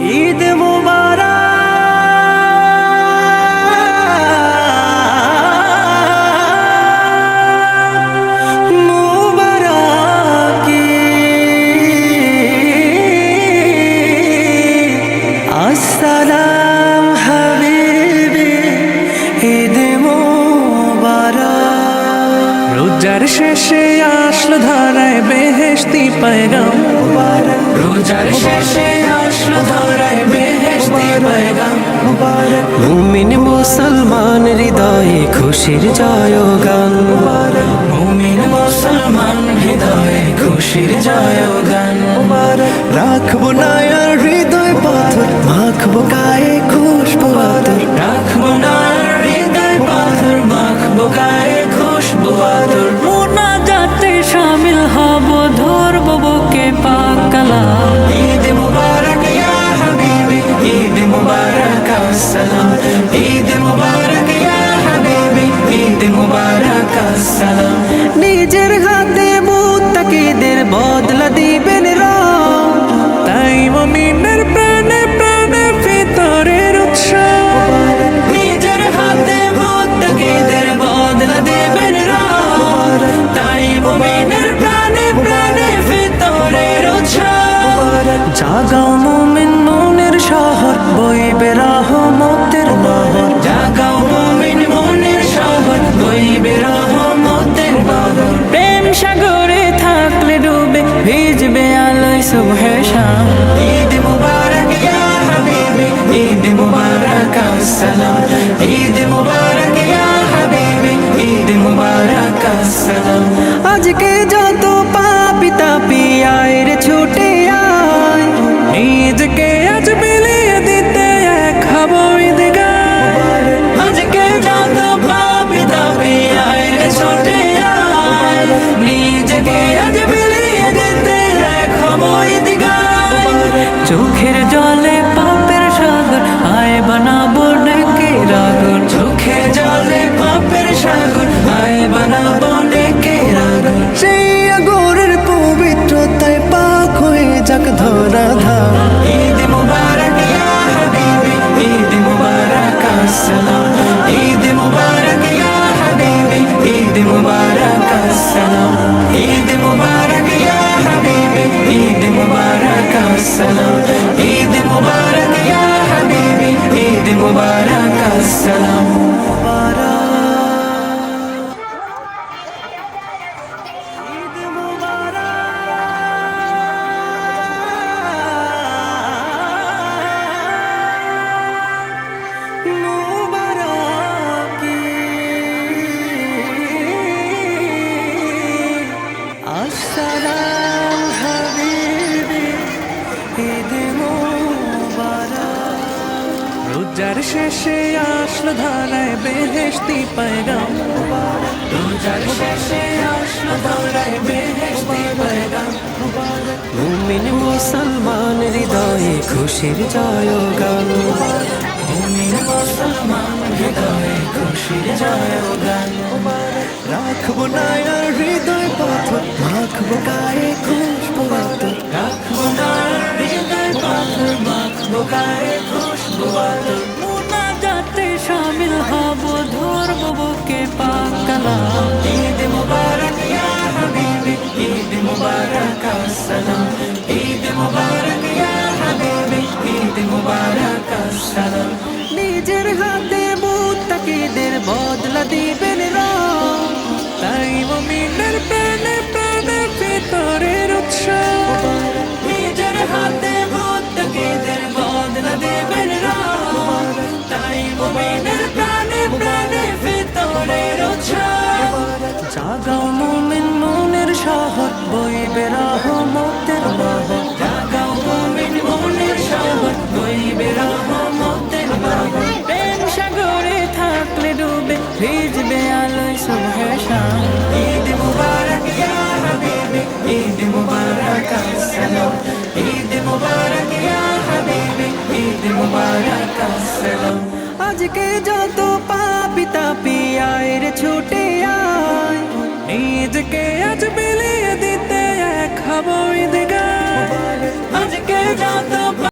ঈদ মুবারক। আসসালাম হাবিবি ঈদ মুবারক। রোজার শেষে আসলো ধরায় বেহেশতি পয়গাম। রোজার শেষে মুমিন মুসলমান হৃদয়ে খুশির জয়গান। মুমিন মুসলমান হৃদয়ে খুশির জয়গান। রাখব না আলোয় সুবহে শাম। ঈদ মুবারক ইয়া হাবিবি ঈদ মুবারক আসসালাম। ঈদ মুবারক ইয়া হাবিবি ঈদ মুবারক আসসালাম। আজকে যত পাপি তাপি আয় রে ছুটে চোখের জলে পাপের সাগর আয় বানাবো ডেকে রাগর। চোখে জলে পাপের সাগর আয় বানাবো ডেকে রাগর। সেই আগরের পবিত্রতায় পাক হয়ে যাক ধরা ধাম ঈদ মুবারক ইয়া হাবিবি ঈদ মুবারক আসসালাম। ঈদ মুবারক ইয়া হাবিবি ঈদ মুবারক আসসালাম। ঈদ মুবারক ইয়া হাবিবি ঈদ মুবারক আসসালাম ঈদ মুবারক ইয়া হাবিবি ঈদ মুবারক রোজার শেষে আসলো ধরায় বেহেশতি পয়গাম। মুমিন মুসলমান হৃদয়ে খুশির জয়গান। মুমিন মুসলমান হৃদয়ে খুশির জয়গান। রাখব না হৃদয় পাথর মাখবো গায়ে খুশবু আতর। রাখব না হৃদয় পাথর মাখবো গায়ে আতর মোনাজাতে শামিল হব, ধরব বুকে পাকালা ঈদ মুবারক ইয়া হাবিবি, ঈদ মুবারক আসসালাম। ঈদ মুবারক ইয়া হাবিবি, ঈদ মুবারক আসসালাম। নিজের হাতে মুত্তাকিদের বদলা দিবেন রব। তাই মুমিনের প্রাণে প্রাণে ভিতরের জাগাও মুমিন মনের শহর বইবে রহমতের নহর জাগাও মুমিন মনের শহর বইবে রহমতের নহর প্রেম সাগরে থাকলে ডুবে ভিজবে আলোয় সুবহে শাম। ঈদ মুবারক ইয়া হাবিবি, ঈদ মুবারক আসসালাম। ঈদ মুবারক ইয়া হাবিবি, ঈদ মুবারক আসসালাম। আজকে যত পাপি তাপি আয় রে ছুটে নিজকে আজ বিলিয়ে দিতে এক দিকে